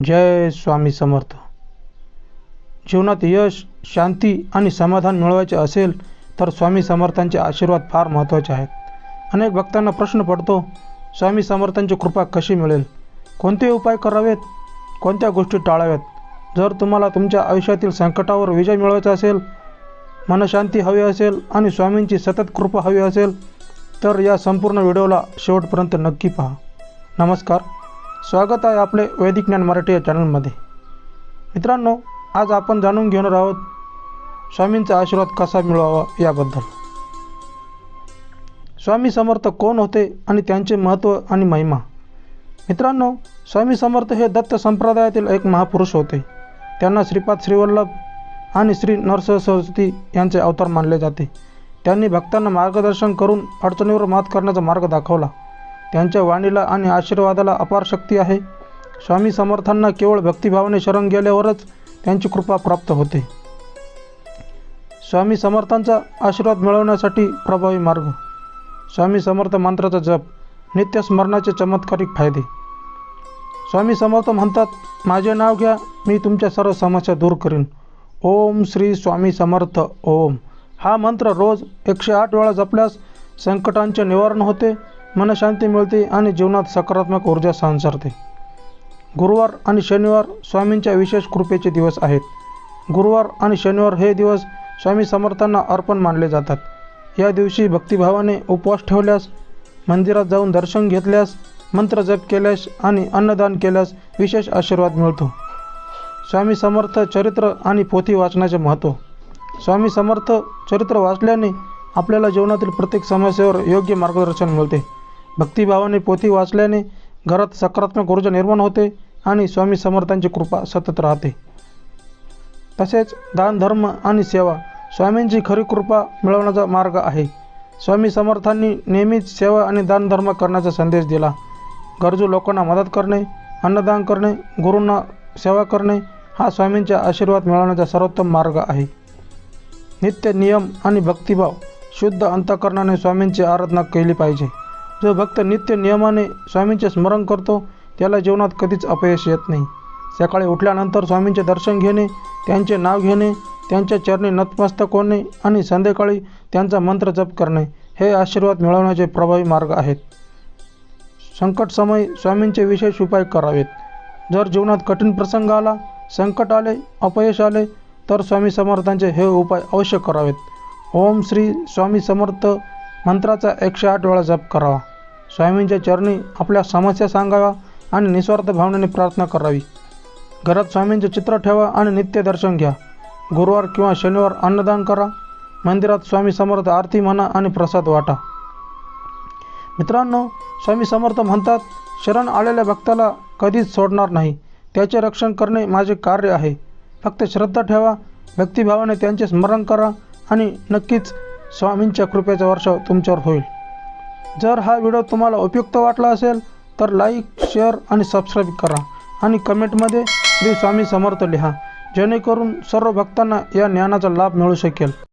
जय स्वामी समर्थ. जीवनात यश शांती आणि समाधान मिळवायचे असेल तर स्वामी समर्थांचे आशीर्वाद फार महत्त्वाचे आहेत. अनेक भक्तांना प्रश्न पडतो स्वामी समर्थांची कृपा कशी मिळेल? कोणते उपाय करावेत? कोणत्या गोष्टी टाळाव्यात? जर तुम्हाला तुमच्या आयुष्यातील संकटावर विजय मिळवायचा असेल मनशांती हवी असेल आणि स्वामींची सतत कृपा हवी असेल तर या संपूर्ण व्हिडिओला शेवटपर्यंत नक्की पहा. नमस्कार. स्वागत आहे आपले वैदिक ज्ञान मराठी या चॅनलमध्ये मित्रांनो आज आपण जाणून घेणार आहोत स्वामींचा आशीर्वाद कसा मिळवावा याबद्दल. स्वामी समर्थ कोण होते आणि त्यांचे महत्त्व आणि महिमा? मित्रांनो स्वामी समर्थ हे दत्त संप्रदायातील एक महापुरुष होते. त्यांना श्रीपाद श्रीवल्लभ आणि श्री नरसिंह सरस्वती यांचे अवतार मानले जाते. त्यांनी भक्तांना मार्गदर्शन करून अडचणीवर मात करण्याचा मार्ग दाखवला. त्यांच्या वाणीला आणि आशीर्वादाला अपार शक्ती आहे. स्वामी समर्थांना केवळ भक्तिभावाने शरण गेल्यावरच त्यांची कृपा प्राप्त होते. स्वामी समर्थांचा आशीर्वाद मिळवण्यासाठी प्रभावी मार्ग. स्वामी समर्थ मंत्राचा जप नित्यस्मरणाचे चमत्कारिक फायदे. स्वामी समर्थ म्हणतात माझे नाव घ्या मी तुमच्या सर्व समस्या दूर करीन. ओम श्री स्वामी समर्थ ओम. हा मंत्र रोज एकशे आठ वेळा जपल्यास संकटांचे निवारण होते मनशांती मिळते आणि जीवनात सकारात्मक ऊर्जा संसारते गुरुवार आणि शनिवार स्वामींच्या विशेष कृपेचे दिवस आहेत. गुरुवार आणि शनिवार हे दिवस स्वामी समर्थांना अर्पण मानले जातात. या दिवशी भक्तिभावाने उपवास ठेवल्यास मंदिरात जाऊन दर्शन घेतल्यास मंत्र जप केल्यास आणि अन्नदान केल्यास विशेष आशीर्वाद मिळतो. स्वामी समर्थ चरित्र आणि पोथी वाचनाचे महत्त्व स्वामी समर्थ चरित्र वाचल्याने आपल्याला जीवनातील प्रत्येक समस्येवर योग्य मार्गदर्शन मिळते. भक्तिभावाने पोथी वाचल्याने घरात सकारात्मक ऊर्जा निर्माण होते आणि स्वामी समर्थांची कृपा सतत राहते. तसेच दान धर्म आणि सेवा स्वामींची खरी कृपा मिळवण्याचा मार्ग आहे. स्वामी समर्थांनी नेहमीच सेवा आणि दानधर्म करण्याचा संदेश दिला. गरजू लोकांना मदत करणे अन्नदान करणे गुरूंना सेवा करणे हा स्वामींचा आशीर्वाद मिळवण्याचा सर्वोत्तम मार्ग आहे. नित्य नियम आणि भक्तिभाव शुद्ध अंतकरणाने स्वामींची आराधना केली पाहिजे. जो भक्त नित्य नियमाने स्वामींचे स्मरण करतो त्याला जीवनात कधीच अपयश येत नाही. सकाळी उठल्यानंतर स्वामींचे दर्शन घेणे त्यांचे नाव घेणे त्यांच्या चरणी नतमस्तक होणे आणि संध्याकाळी त्यांचा मंत्र जप करणे हे आशीर्वाद मिळवण्याचे प्रभावी मार्ग आहेत. संकटसमयी स्वामींचे विशेष उपाय करावेत. जर जीवनात कठीण प्रसंग आला संकट आले अपयश आले तर स्वामी समर्थांचे हे उपाय अवश्य करावेत. ओम श्री स्वामी समर्थ मंत्राचा एकशे आठ वेळा जप करावा. स्वामींच्या चरणी आपल्या समस्या सांगाव्या आणि निस्वार्थ भावनेने प्रार्थना करावी. घरात स्वामींचे चित्र ठेवा आणि नित्य दर्शन घ्या. गुरुवार किंवा शनिवार अन्नदान करा. मंदिरात स्वामी समर्थ आरती म्हणा आणि प्रसाद वाटा. मित्रांनो स्वामी समर्थ म्हणतात शरण आलेल्या भक्ताला कधीच सोडणार नाही. त्याचे रक्षण करणे माझे कार्य आहे. फक्त श्रद्धा ठेवा. भक्तिभावाने त्यांचे स्मरण करा आणि नक्कीच स्वामींच्या कृपेचा वर्ष तुमच्यावर होईल. जर हा व्हिडिओ तुम्हाला उपयुक्त वाटला असेल तर लाईक शेअर आणि सबस्क्राईब करा आणि कमेंटमध्ये श्री स्वामी समर्थ लिहा जेणेकरून सर्व भक्तांना या ज्ञानाचा लाभ मिळू शकेल.